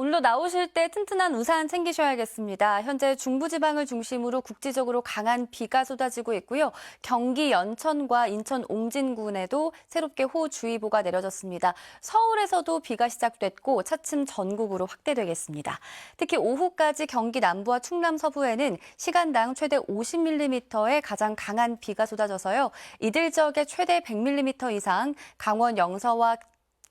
오늘도 나오실 때 튼튼한 우산 챙기셔야겠습니다. 현재 중부지방을 중심으로 국지적으로 강한 비가 쏟아지고 있고요. 경기 연천과 인천 옹진군에도 새롭게 호우주의보가 내려졌습니다. 서울에서도 비가 시작됐고 차츰 전국으로 확대되겠습니다. 특히 오후까지 경기 남부와 충남 서부에는 시간당 최대 50mm의 가장 강한 비가 쏟아져서요. 이들 지역에 최대 100mm 이상, 강원 영서와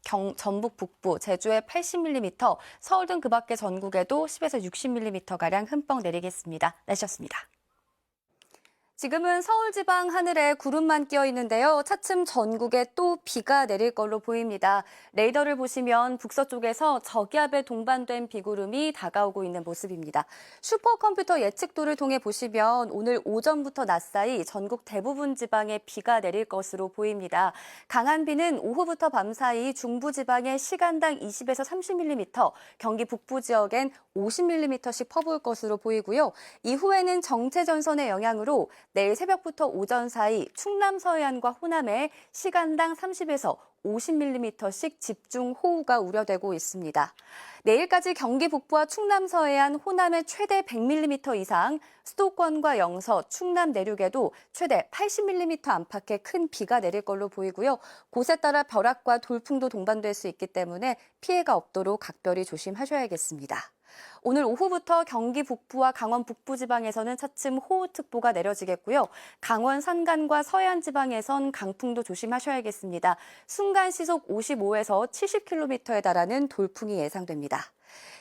경, 전북 북부, 제주에 80mm, 서울 등 그 밖의 전국에도 10에서 60mm가량 흠뻑 내리겠습니다. 날씨였습니다. 지금은 서울 지방 하늘에 구름만 끼어 있는데요. 차츰 전국에 또 비가 내릴 걸로 보입니다. 레이더를 보시면 북서쪽에서 저기압에 동반된 비구름이 다가오고 있는 모습입니다. 슈퍼컴퓨터 예측도를 통해 보시면 오늘 오전부터 낮 사이 전국 대부분 지방에 비가 내릴 것으로 보입니다. 강한 비는 오후부터 밤 사이 중부 지방에 시간당 20에서 30mm, 경기 북부 지역엔 50mm씩 퍼부을 것으로 보이고요. 이후에는 정체 전선의 영향으로 내일 새벽부터 오전 사이 충남 서해안과 호남에 시간당 30에서 50mm씩 집중 호우가 우려되고 있습니다. 내일까지 경기 북부와 충남 서해안, 호남에 최대 100mm 이상, 수도권과 영서, 충남 내륙에도 최대 80mm 안팎의 큰 비가 내릴 걸로 보이고요. 곳에 따라 벼락과 돌풍도 동반될 수 있기 때문에 피해가 없도록 각별히 조심하셔야겠습니다. 오늘 오후부터 경기 북부와 강원 북부 지방에서는 차츰 호우특보가 내려지겠고요. 강원 산간과 서해안 지방에선 강풍도 조심하셔야겠습니다. 순간 시속 55에서 70km에 달하는 돌풍이 예상됩니다.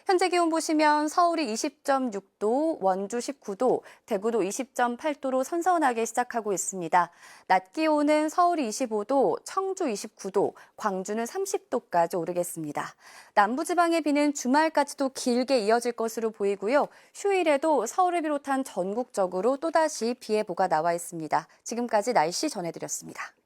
현재 기온 보시면 서울이 20.6도, 원주 19도, 대구도 20.8도로 선선하게 시작하고 있습니다. 낮 기온은 서울이 25도, 청주 29도, 광주는 30도까지 오르겠습니다. 남부지방의 비는 주말까지도 길게 이어질 것으로 보이고요. 휴일에도 서울을 비롯한 전국적으로 또다시 비 예보가 나와 있습니다. 지금까지 날씨 전해드렸습니다.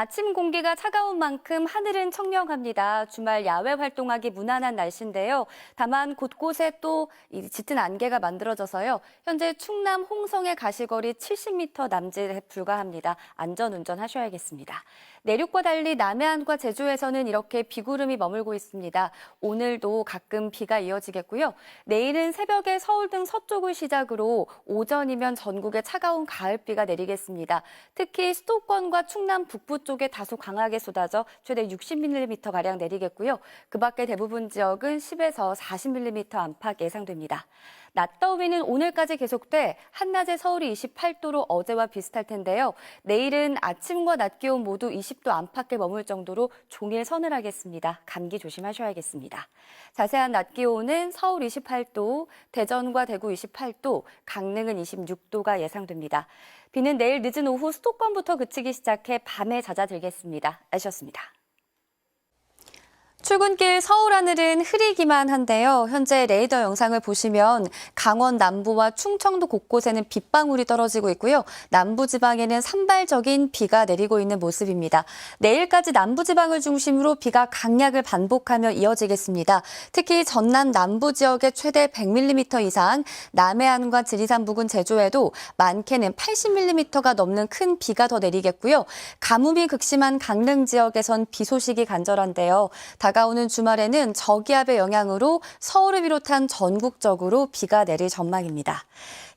아침 공기가 차가운 만큼 하늘은 청명합니다. 주말 야외 활동하기 무난한 날씨인데요. 다만 곳곳에 또 짙은 안개가 만들어져서요. 현재 충남 홍성의 가시거리 70m 남짓에 불과합니다. 안전 운전하셔야겠습니다. 내륙과 달리 남해안과 제주에서는 이렇게 비구름이 머물고 있습니다. 오늘도 가끔 비가 이어지겠고요. 내일은 새벽에 서울 등 서쪽을 시작으로 오전이면 전국에 차가운 가을비가 내리겠습니다. 특히 수도권과 충남 북부 쪽에 다소 강하게 쏟아져 최대 60mm가량 내리겠고요. 그 밖에 대부분 지역은 10에서 40mm 안팎 예상됩니다. 낮 더위는 오늘까지 계속돼 한낮에 서울이 28도로 어제와 비슷할 텐데요. 내일은 아침과 낮 기온 모두 20도 안팎에 머물 정도로 종일 서늘하겠습니다. 감기 조심하셔야겠습니다. 자세한 낮 기온은 서울 28도, 대전과 대구 28도, 강릉은 26도가 예상됩니다. 비는 내일 늦은 오후 수도권부터 그치기 시작해 밤에 잦아들겠습니다. 날씨였습니다. 출근길 서울 하늘은 흐리기만 한데요. 현재 레이더 영상을 보시면 강원 남부와 충청도 곳곳에는 빗방울이 떨어지고 있고요. 남부지방에는 산발적인 비가 내리고 있는 모습입니다. 내일까지 남부지방을 중심으로 비가 강약을 반복하며 이어지겠습니다. 특히 전남 남부 지역에 최대 100mm 이상, 남해안과 지리산 부근 제주에도 많게는 80mm가 넘는 큰 비가 더 내리겠고요. 가뭄이 극심한 강릉 지역에선 비 소식이 간절한데요. 다가 오는 주말에는 저기압의 영향으로 서울을 비롯한 전국적으로 비가 내릴 전망입니다.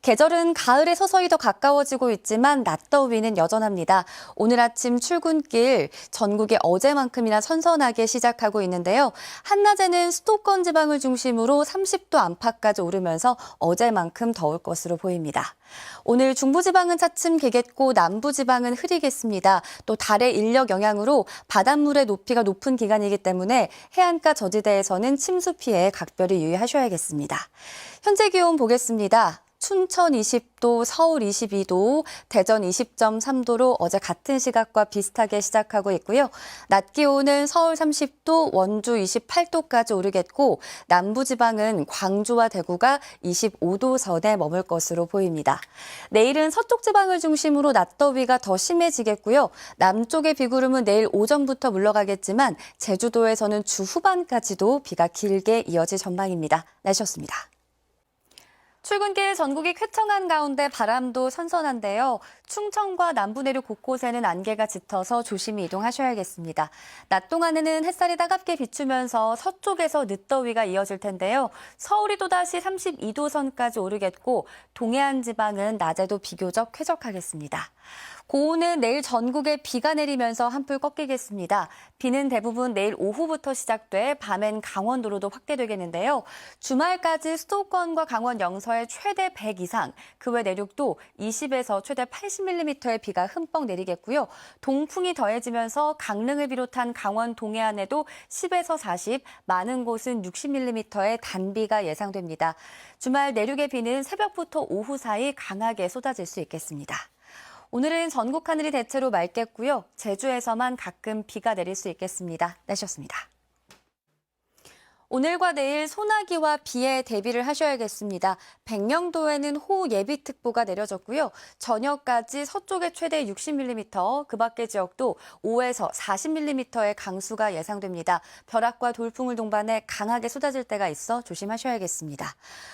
계절은 가을에 서서히 더 가까워지고 있지만 낮 더위는 여전합니다. 오늘 아침 출근길 전국에 어제만큼이나 선선하게 시작하고 있는데요. 한낮에는 수도권 지방을 중심으로 30도 안팎까지 오르면서 어제만큼 더울 것으로 보입니다. 오늘 중부지방은 차츰 개겠고 남부지방은 흐리겠습니다. 또 달의 인력 영향으로 바닷물의 높이가 높은 기간이기 때문에 해안가 저지대에서는 침수 피해 각별히 유의하셔야겠습니다. 현재 기온 보겠습니다. 춘천 20도, 서울 22도, 대전 20.3도로 어제 같은 시각과 비슷하게 시작하고 있고요. 낮 기온은 서울 30도, 원주 28도까지 오르겠고 남부 지방은 광주와 대구가 25도 선에 머물 것으로 보입니다. 내일은 서쪽 지방을 중심으로 낮 더위가 더 심해지겠고요. 남쪽의 비구름은 내일 오전부터 물러가겠지만 제주도에서는 주 후반까지도 비가 길게 이어질 전망입니다. 날씨였습니다. 출근길 전국이 쾌청한 가운데 바람도 선선한데요. 충청과 남부 내륙 곳곳에는 안개가 짙어서 조심히 이동하셔야겠습니다. 낮 동안에는 햇살이 따갑게 비추면서 서쪽에서 늦더위가 이어질 텐데요. 서울이 또다시 32도 선까지 오르겠고 동해안 지방은 낮에도 비교적 쾌적하겠습니다. 고온은 내일 전국에 비가 내리면서 한풀 꺾이겠습니다. 비는 대부분 내일 오후부터 시작돼 밤엔 강원도로도 확대되겠는데요. 주말까지 수도권과 강원 영서에 최대 100 이상, 그 외 내륙도 20에서 최대 80mm의 비가 흠뻑 내리겠고요. 동풍이 더해지면서 강릉을 비롯한 강원 동해안에도 10에서 40, 많은 곳은 60mm의 단비가 예상됩니다. 주말 내륙의 비는 새벽부터 오후 사이 강하게 쏟아질 수 있겠습니다. 오늘은 전국 하늘이 대체로 맑겠고요. 제주에서만 가끔 비가 내릴 수 있겠습니다. 날씨였습니다. 오늘과 내일 소나기와 비에 대비를 하셔야겠습니다. 백령도에는 호우 예비특보가 내려졌고요. 저녁까지 서쪽에 최대 60mm, 그 밖의 지역도 5에서 40mm의 강수가 예상됩니다. 벼락과 돌풍을 동반해 강하게 쏟아질 때가 있어 조심하셔야겠습니다.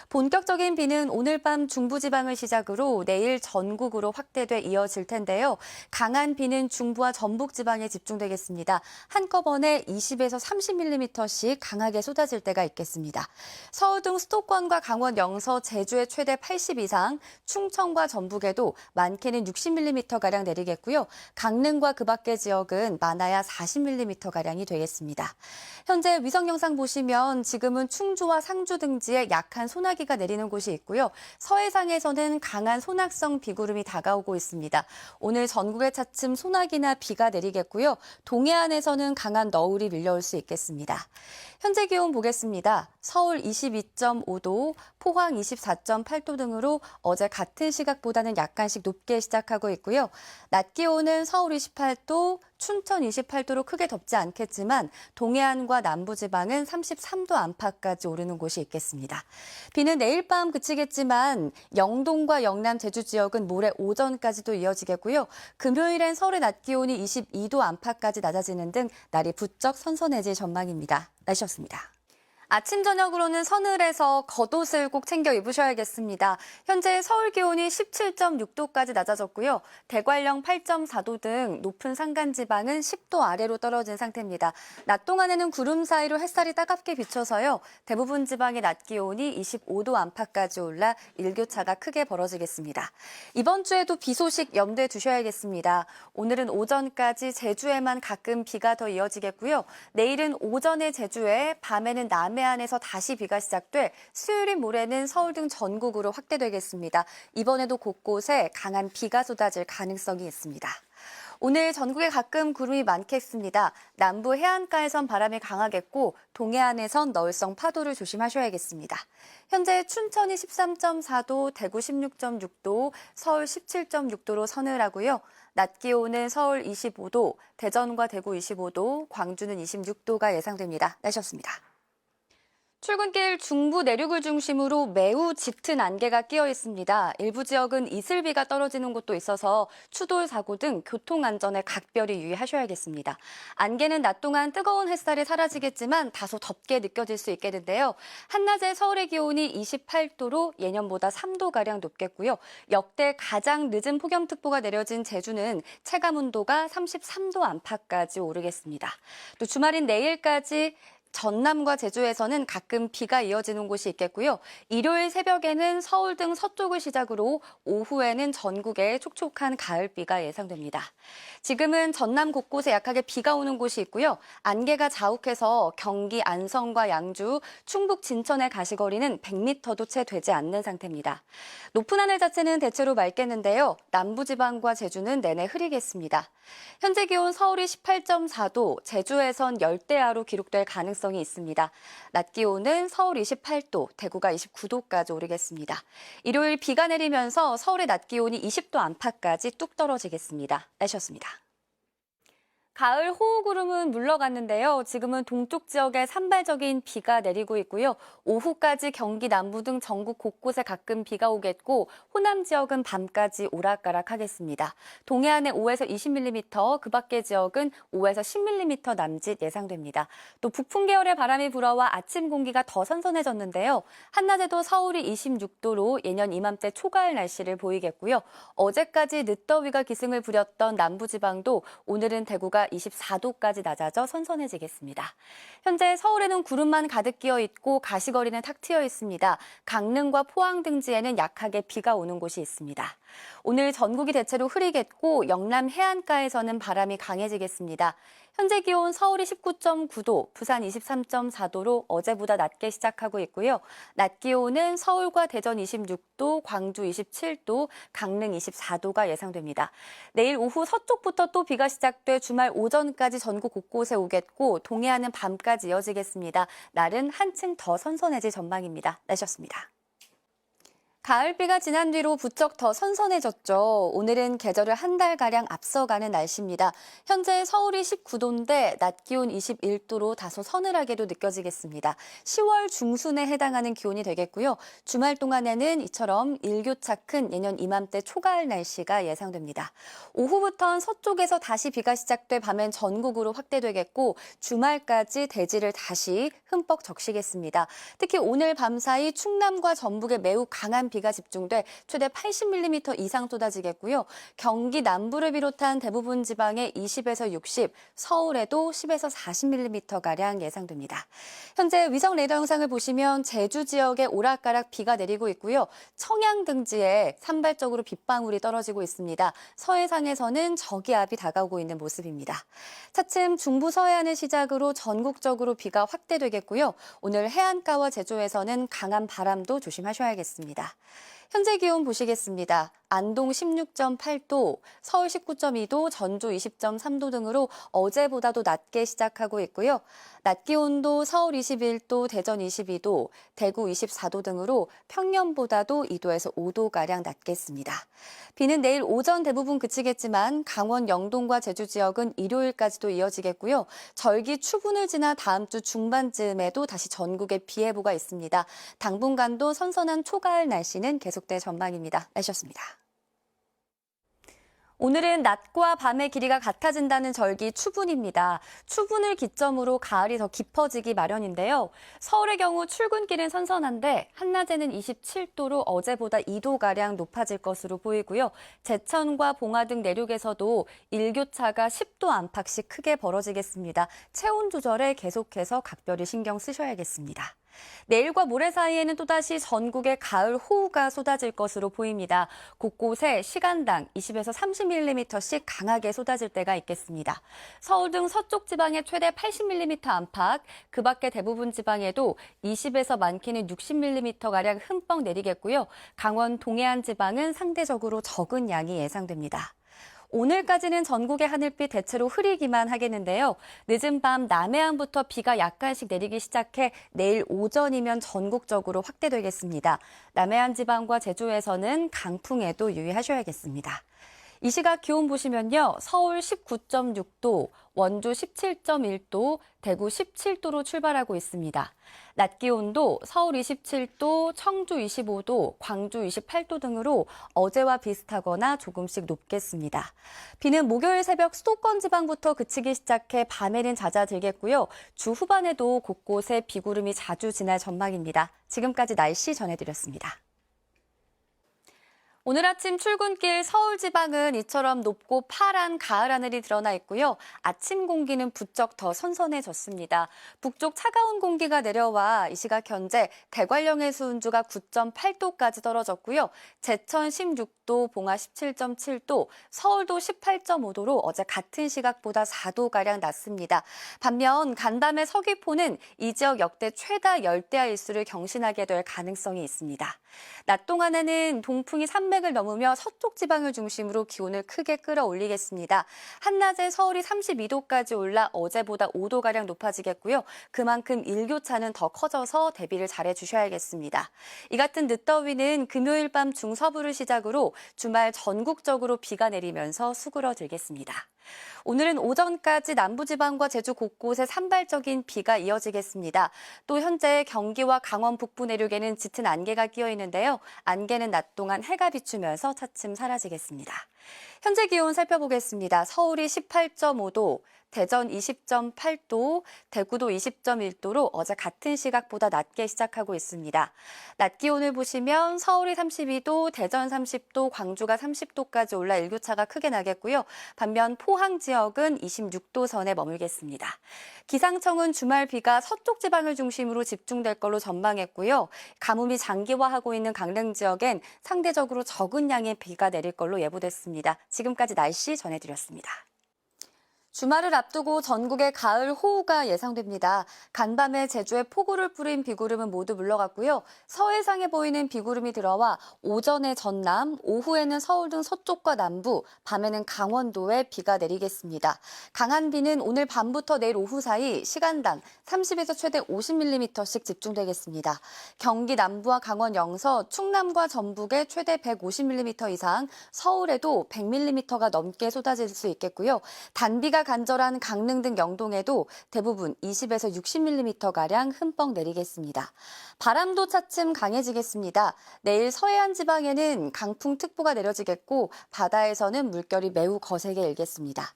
본격적인 비는 오늘 밤 중부지방을 시작으로 내일 전국으로 확대돼 이어질 텐데요. 강한 비는 중부와 전북지방에 집중되겠습니다. 한꺼번에 20에서 30mm씩 강하게 쏟아질 때가 있겠습니다. 서울 등 수도권과 강원 영서, 제주에 최대 80 이상, 충청과 전북에도 많게는 60mm가량 내리겠고요. 강릉과 그 밖의 지역은 많아야 40mm가량이 되겠습니다. 현재 위성 영상 보시면 지금은 충주와 상주 등지에 약한 소나기가 내리는 곳이 있고요. 서해상에서는 강한 소낙성 비구름이 다가오고 있습니다. 오늘 전국에 차츰 소나기나 비가 내리겠고요. 동해안에서는 강한 너울이 밀려올 수 있겠습니다. 현재 기온 보겠습니다. 서울 22.5도, 포항 24.8도 등으로 어제 같은 시각보다는 약간씩 높게 시작하고 있고요. 낮 기온은 서울 28도, 춘천 28도로 크게 덥지 않겠지만 동해안과 남부지방은 33도 안팎까지 오르는 곳이 있겠습니다. 비는 내일 밤 그치겠지만 영동과 영남 제주 지역은 모레 오전까지도 이어지겠고요. 금요일엔 서울의 낮 기온이 22도 안팎까지 낮아지는 등 날이 부쩍 선선해질 전망입니다. 날씨였습니다. 아침 저녁으로는 서늘해서 겉옷을 꼭 챙겨 입으셔야겠습니다. 현재 서울 기온이 17.6도까지 낮아졌고요. 대관령 8.4도 등 높은 산간 지방은 10도 아래로 떨어진 상태입니다. 낮 동안에는 구름 사이로 햇살이 따갑게 비쳐서요. 대부분 지방의 낮 기온이 25도 안팎까지 올라 일교차가 크게 벌어지겠습니다. 이번 주에도 비 소식 염두에 두셔야겠습니다. 오늘은 오전까지 제주에만 가끔 비가 더 이어지겠고요. 내일은 오전에 제주에, 밤에는 남 남해안에서 다시 비가 시작돼 수요일인 모레는 서울 등 전국으로 확대되겠습니다. 이번에도 곳곳에 강한 비가 쏟아질 가능성이 있습니다. 오늘 전국에 가끔 구름이 많겠습니다. 남부 해안가에선 바람이 강하겠고 동해안에선 너울성 파도를 조심하셔야겠습니다. 현재 춘천이 13.4도, 대구 16.6도, 서울 17.6도로 서늘하고요. 낮 기온은 서울 25도, 대전과 대구 25도, 광주는 26도가 예상됩니다. 날씨였습니다. 출근길 중부 내륙을 중심으로 매우 짙은 안개가 끼어 있습니다. 일부 지역은 이슬비가 떨어지는 곳도 있어서 추돌 사고 등 교통 안전에 각별히 유의하셔야겠습니다. 안개는 낮 동안 뜨거운 햇살이 사라지겠지만 다소 덥게 느껴질 수 있겠는데요. 한낮에 서울의 기온이 28도로 예년보다 3도 가량 높겠고요. 역대 가장 늦은 폭염특보가 내려진 제주는 체감 온도가 33도 안팎까지 오르겠습니다. 또 주말인 내일까지 전남과 제주에서는 가끔 비가 이어지는 곳이 있겠고요. 일요일 새벽에는 서울 등 서쪽을 시작으로 오후에는 전국에 촉촉한 가을비가 예상됩니다. 지금은 전남 곳곳에 약하게 비가 오는 곳이 있고요. 안개가 자욱해서 경기 안성과 양주, 충북 진천의 가시거리는 100m도 채 되지 않는 상태입니다. 높은 하늘 자체는 대체로 맑겠는데요. 남부지방과 제주는 내내 흐리겠습니다. 현재 기온 서울이 18.4도, 제주에선 열대야로 기록될 가능성이 있습니다. 낮 기온은 서울 28도, 대구가 29도까지 오르겠습니다. 일요일 비가 내리면서 서울의 낮 기온이 20도 안팎까지 뚝 떨어지겠습니다. 날씨였습니다. 가을 호우구름은 물러갔는데요. 지금은 동쪽 지역에 산발적인 비가 내리고 있고요. 오후까지 경기 남부 등 전국 곳곳에 가끔 비가 오겠고 호남 지역은 밤까지 오락가락하겠습니다. 동해안에 5에서 20mm, 그 밖의 지역은 5에서 10mm 남짓 예상됩니다. 또 북풍 계열의 바람이 불어와 아침 공기가 더 선선해졌는데요. 한낮에도 서울이 26도로 예년 이맘때 초가을 날씨를 보이겠고요. 어제까지 늦더위가 기승을 부렸던 남부지방도 오늘은 대구가 24도까지 낮아져 선선해지겠습니다. 현재 서울에는 구름만 가득 끼어 있고 가시거리는 탁 트여 있습니다. 강릉과 포항 등지에는 약하게 비가 오는 곳이 있습니다. 오늘 전국이 대체로 흐리겠고 영남 해안가에서는 바람이 강해지겠습니다. 현재 기온 서울이 19.9도, 부산 23.4도로 어제보다 낮게 시작하고 있고요. 낮 기온은 서울과 대전 26도, 광주 27도, 강릉 24도가 예상됩니다. 내일 오후 서쪽부터 또 비가 시작돼 주말 오전까지 전국 곳곳에 오겠고 동해안은 밤까지 이어지겠습니다. 날은 한층 더 선선해질 전망입니다. 날씨였습니다. 가을비가 지난 뒤로 부쩍 더 선선해졌죠. 오늘은 계절을 한 달가량 앞서가는 날씨입니다. 현재 서울이 19도인데 낮 기온 21도로 다소 서늘하게도 느껴지겠습니다. 10월 중순에 해당하는 기온이 되겠고요. 주말 동안에는 이처럼 일교차 큰 예년 이맘때 초가을 날씨가 예상됩니다. 오후부터는 서쪽에서 다시 비가 시작돼 밤엔 전국으로 확대되겠고 주말까지 대지를 다시 흠뻑 적시겠습니다. 특히 오늘 밤사이 충남과 전북에 매우 강한 비가 집중돼 최대 80mm 이상 쏟아지겠고요. 경기 남부를 비롯한 대부분 지방에 20에서 60, 서울에도 10에서 40mm가량 예상됩니다. 현재 위성 레이더 영상을 보시면 제주 지역에 오락가락 비가 내리고 있고요. 청양 등지에 산발적으로 빗방울이 떨어지고 있습니다. 서해상에서는 저기압이 다가오고 있는 모습입니다. 차츰 중부 서해안을 시작으로 전국적으로 비가 확대되겠고요. 오늘 해안가와 제주에서는 강한 바람도 조심하셔야겠습니다. 현재 기온 보시겠습니다. 안동 16.8도, 서울 19.2도, 전주 20.3도 등으로 어제보다도 낮게 시작하고 있고요. 낮 기온도 서울 21도, 대전 22도, 대구 24도 등으로 평년보다도 2도에서 5도가량 낮겠습니다. 비는 내일 오전 대부분 그치겠지만 강원 영동과 제주 지역은 일요일까지도 이어지겠고요. 절기 추분을 지나 다음 주 중반쯤에도 다시 전국에 비 예보가 있습니다. 당분간도 선선한 초가을 날씨는 계속될 전망입니다. 날씨였습니다. 오늘은 낮과 밤의 길이가 같아진다는 절기 추분입니다. 추분을 기점으로 가을이 더 깊어지기 마련인데요. 서울의 경우 출근길은 선선한데 한낮에는 27도로 어제보다 2도가량 높아질 것으로 보이고요. 제천과 봉화 등 내륙에서도 일교차가 10도 안팎씩 크게 벌어지겠습니다. 체온 조절에 계속해서 각별히 신경 쓰셔야겠습니다. 내일과 모레 사이에는 또다시 전국에 가을 호우가 쏟아질 것으로 보입니다. 곳곳에 시간당 20에서 30mm씩 강하게 쏟아질 때가 있겠습니다. 서울 등 서쪽 지방에 최대 80mm 안팎, 그 밖에 대부분 지방에도 20에서 많게는 60mm가량 흠뻑 내리겠고요. 강원 동해안 지방은 상대적으로 적은 양이 예상됩니다. 오늘까지는 전국의 하늘빛 대체로 흐리기만 하겠는데요. 늦은 밤 남해안부터 비가 약간씩 내리기 시작해 내일 오전이면 전국적으로 확대되겠습니다. 남해안 지방과 제주에서는 강풍에도 유의하셔야겠습니다. 이 시각 기온 보시면요. 서울 19.6도, 원주 17.1도, 대구 17도로 출발하고 있습니다. 낮 기온도 서울 27도, 청주 25도, 광주 28도 등으로 어제와 비슷하거나 조금씩 높겠습니다. 비는 목요일 새벽 수도권 지방부터 그치기 시작해 밤에는 잦아들겠고요. 주 후반에도 곳곳에 비구름이 자주 지날 전망입니다. 지금까지 날씨 전해드렸습니다. 오늘 아침 출근길 서울 지방은 이처럼 높고 파란 가을 하늘이 드러나 있고요. 아침 공기는 부쩍 더 선선해졌습니다. 북쪽 차가운 공기가 내려와 이 시각 현재 대관령의 수온주가 9.8도까지 떨어졌고요. 제천 16도, 봉화 17.7도, 서울도 18.5도로 어제 같은 시각보다 4도가량 낮습니다. 반면 간담회 서귀포는 이 지역 역대 최다 열대야 일수를 경신하게 될 가능성이 있습니다. 낮 동안에는 동풍이 300을 넘으며 서쪽 지방을 중심으로 기온을 크게 끌어올리겠습니다. 한낮에 서울이 32도까지 올라 어제보다 5도가량 높아지겠고요. 그만큼 일교차는 더 커져서 대비를 잘해 주셔야겠습니다. 이 같은 늦더위는 금요일 밤 중서부를 시작으로 주말 전국적으로 비가 내리면서 수그러들겠습니다. 오늘은 오전까지 남부지방과 제주 곳곳에 산발적인 비가 이어지겠습니다. 또 현재 경기와 강원 북부 내륙에는 짙은 안개가 끼어 있는데요. 안개는 낮 동안 해가 비추면서 차츰 사라지겠습니다. 현재 기온 살펴보겠습니다. 서울이 18.5도, 대전 20.8도, 대구도 20.1도로 어제 같은 시각보다 낮게 시작하고 있습니다. 낮 기온을 보시면 서울이 32도, 대전 30도, 광주가 30도까지 올라 일교차가 크게 나겠고요. 반면 포항 지역은 26도 선에 머물겠습니다. 기상청은 주말 비가 서쪽 지방을 중심으로 집중될 걸로 전망했고요. 가뭄이 장기화하고 있는 강릉 지역엔 상대적으로 적은 양의 비가 내릴 걸로 예보됐습니다. 지금까지 날씨 전해드렸습니다. 주말을 앞두고 전국에 가을 호우가 예상됩니다. 간밤에 제주에 폭우를 뿌린 비구름은 모두 물러갔고요. 서해상에 보이는 비구름이 들어와 오전에 전남, 오후에는 서울 등 서쪽과 남부, 밤에는 강원도에 비가 내리겠습니다. 강한 비는 오늘 밤부터 내일 오후 사이 시간당 30에서 최대 50mm씩 집중되겠습니다. 경기 남부와 강원 영서, 충남과 전북에 최대 150mm 이상, 서울에도 100mm가 넘게 쏟아질 수 있겠고요. 단비가 간절한 강릉 등 영동에도 대부분 20에서 60mm가량 흠뻑 내리겠습니다. 바람도 차츰 강해지겠습니다. 내일 서해안 지방에는 강풍특보가 내려지겠고 바다에서는 물결이 매우 거세게 일겠습니다.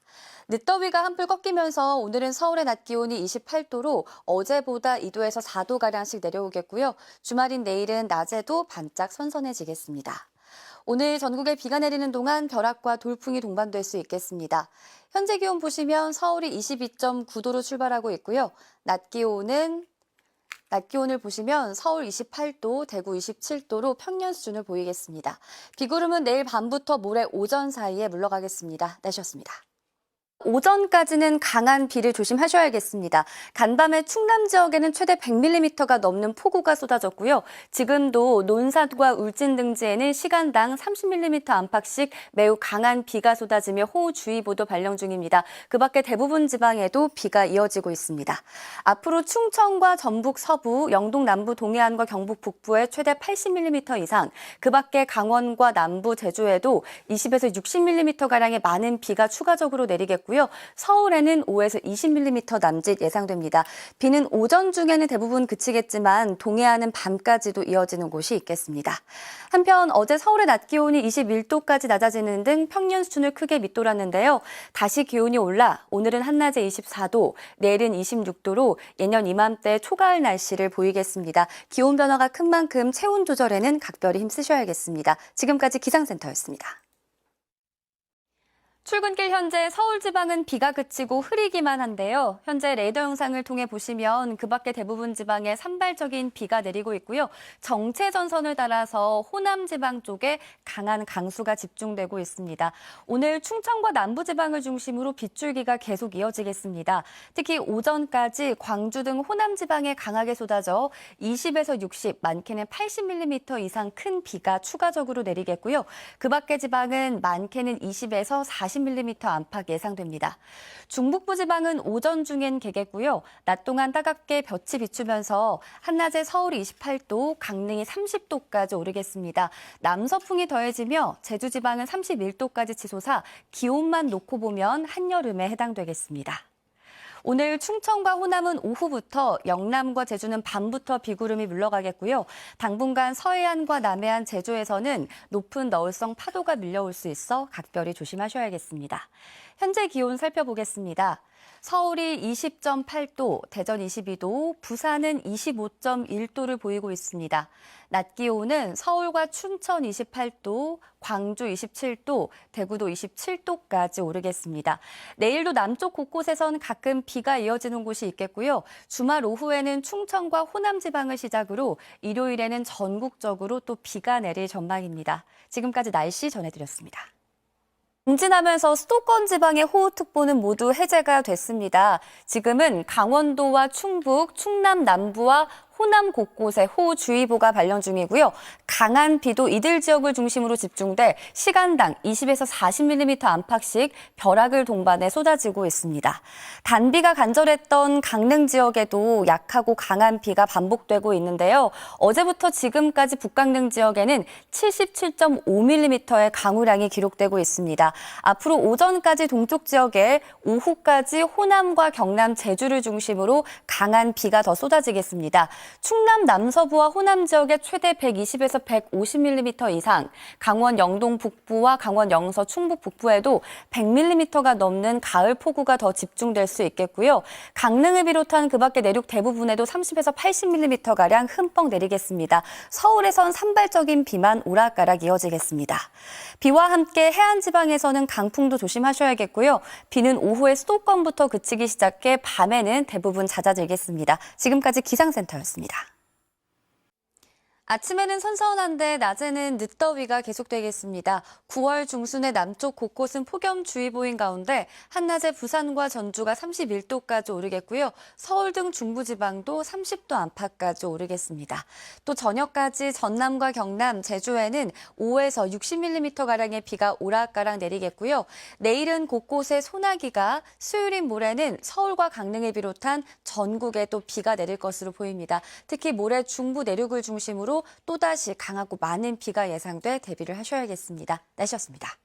늦더위가 한풀 꺾이면서 오늘은 서울의 낮 기온이 28도로 어제보다 2도에서 4도가량씩 내려오겠고요. 주말인 내일은 낮에도 반짝 선선해지겠습니다. 오늘 전국에 비가 내리는 동안 벼락과 돌풍이 동반될 수 있겠습니다. 현재 기온 보시면 서울이 22.9도로 출발하고 있고요. 낮 기온은 낮 기온을 보시면 서울 28도, 대구 27도로 평년 수준을 보이겠습니다. 비구름은 내일 밤부터 모레 오전 사이에 물러가겠습니다. 날씨였습니다. 오전까지는 강한 비를 조심하셔야겠습니다. 간밤에 충남 지역에는 최대 100mm가 넘는 폭우가 쏟아졌고요. 지금도 논산과 울진 등지에는 시간당 30mm 안팎씩 매우 강한 비가 쏟아지며 호우주의보도 발령 중입니다. 그 밖에 대부분 지방에도 비가 이어지고 있습니다. 앞으로 충청과 전북 서부, 영동 남부 동해안과 경북 북부에 최대 80mm 이상, 그 밖에 강원과 남부 제주에도 20에서 60mm가량의 많은 비가 추가적으로 내리겠고요. 있고요. 서울에는 5에서 20mm 남짓 예상됩니다. 비는 오전 중에는 대부분 그치겠지만 동해안은 밤까지도 이어지는 곳이 있겠습니다. 한편 어제 서울의 낮 기온이 21도까지 낮아지는 등 평년 수준을 크게 밑돌았는데요. 다시 기온이 올라 오늘은 한낮에 24도, 내일은 26도로 예년 이맘때 초가을 날씨를 보이겠습니다. 기온 변화가 큰 만큼 체온 조절에는 각별히 힘쓰셔야겠습니다. 지금까지 기상센터였습니다. 출근길 현재 서울 지방은 비가 그치고 흐리기만 한데요. 현재 레이더 영상을 통해 보시면 그 밖에 대부분 지방에 산발적인 비가 내리고 있고요. 정체 전선을 따라서 호남 지방 쪽에 강한 강수가 집중되고 있습니다. 오늘 충청과 남부 지방을 중심으로 빗줄기가 계속 이어지겠습니다. 특히 오전까지 광주 등 호남 지방에 강하게 쏟아져 20에서 60, 많게는 80mm 이상 큰 비가 추가적으로 내리겠고요. 그 밖의 지방은 많게는 20에서 40 40mm 안팎 예상됩니다. 중북부 지방은 오전 중엔 개겠고요. 낮 동안 따갑게 볕이 비추면서 한낮에 서울이 28도, 강릉이 30도까지 오르겠습니다. 남서풍이 더해지며 제주 지방은 31도까지 치솟아 기온만 놓고 보면 한여름에 해당되겠습니다. 오늘 충청과 호남은 오후부터 영남과 제주는 밤부터 비구름이 물러가겠고요. 당분간 서해안과 남해안, 제주에서는 높은 너울성 파도가 밀려올 수 있어 각별히 조심하셔야겠습니다. 현재 기온 살펴보겠습니다. 서울이 20.8도, 대전 22도, 부산은 25.1도를 보이고 있습니다. 낮 기온은 서울과 춘천 28도, 광주 27도, 대구도 27도까지 오르겠습니다. 내일도 남쪽 곳곳에선 가끔 비가 이어지는 곳이 있겠고요. 주말 오후에는 충청과 호남 지방을 시작으로 일요일에는 전국적으로 또 비가 내릴 전망입니다. 지금까지 날씨 전해드렸습니다. 임진하면서 수도권 지방의 호우특보는 모두 해제가 됐습니다. 지금은 강원도와 충북, 충남 남부와 호남 곳곳에 호우주의보가 발령 중이고요. 강한 비도 이들 지역을 중심으로 집중돼 시간당 20에서 40mm 안팎씩 벼락을 동반해 쏟아지고 있습니다. 단비가 간절했던 강릉 지역에도 약하고 강한 비가 반복되고 있는데요. 어제부터 지금까지 북강릉 지역에는 77.5mm의 강우량이 기록되고 있습니다. 앞으로 오전까지 동쪽 지역에 오후까지 호남과 경남, 제주를 중심으로 강한 비가 더 쏟아지겠습니다. 충남 남서부와 호남 지역에 최대 120에서 150mm 이상, 강원 영동 북부와 강원 영서 충북 북부에도 100mm가 넘는 가을 폭우가 더 집중될 수 있겠고요. 강릉을 비롯한 그 밖의 내륙 대부분에도 30에서 80mm가량 흠뻑 내리겠습니다. 서울에선 산발적인 비만 오락가락 이어지겠습니다. 비와 함께 해안 지방에서는 강풍도 조심하셔야겠고요. 비는 오후에 수도권부터 그치기 시작해 밤에는 대부분 잦아들겠습니다. 지금까지 기상센터였습니다. 고맙습니다. 아침에는 선선한데 낮에는 늦더위가 계속되겠습니다. 9월 중순에 남쪽 곳곳은 폭염주의보인 가운데 한낮에 부산과 전주가 31도까지 오르겠고요. 서울 등 중부지방도 30도 안팎까지 오르겠습니다. 또 저녁까지 전남과 경남, 제주에는 5에서 60mm가량의 비가 오락가락 내리겠고요. 내일은 곳곳에 소나기가 수요일인 모레는 서울과 강릉을 비롯한 전국에 또 비가 내릴 것으로 보입니다. 특히 모레 중부 내륙을 중심으로 또다시 강하고 많은 비가 예상돼 대비를 하셔야겠습니다. 날씨였습니다.